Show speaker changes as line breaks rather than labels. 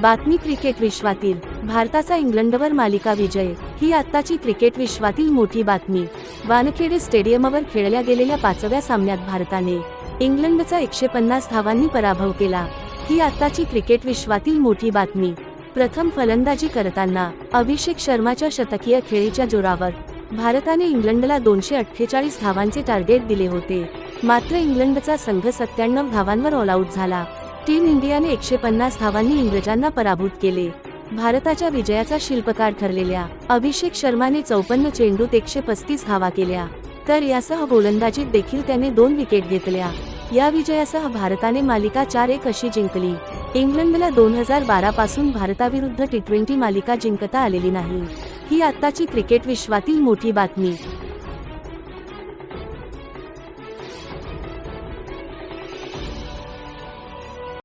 बातमी क्रिकेट विश्वातील भारताचा इंग्लंडवर मालिका विजय ही आत्ताची क्रिकेट विश्वातील मोठी बातमी. वानखेडे स्टेडियमवर खेळल्या गेलेल्या पाचव्या सामन्यात भारताने इंग्लंडचा एकशे पन्नास धावांनी पराभव केला. ही आत्ताची क्रिकेट विश्वातील मोठी बातमी. प्रथम फलंदाजी करताना अभिषेक शर्माच्या शतकीय खेळीच्या जोरावर भारताने इंग्लंडला दोनशे अठ्ठेचाळीस धावांचे टार्गेट दिले होते. मात्र इंग्लंडचा संघ सत्त्याण्णव धावांवर ऑल आउट झाला. टीम इंडियाने एकशे पन्नास धावांनी इंग्रजांना पराभूत केले. भारताच्या विजयाचा शिल्पकार ठरलेल्या अभिषेक शर्माने चौपन्न चेंडूत एकशे पस्तीस धावा केल्या. तर यासह गोलंदाजीत देखील त्याने दोन विकेट घेतल्या. या विजयासह भारताने मालिका चार एक अशी जिंकली. इंग्लंडला दोन हजार बारा पासून भारताविरुद्ध टी ट्वेंटी मालिका जिंकता आलेली नाही. ही आत्ताची क्रिकेट विश्वातील मोठी बातमी.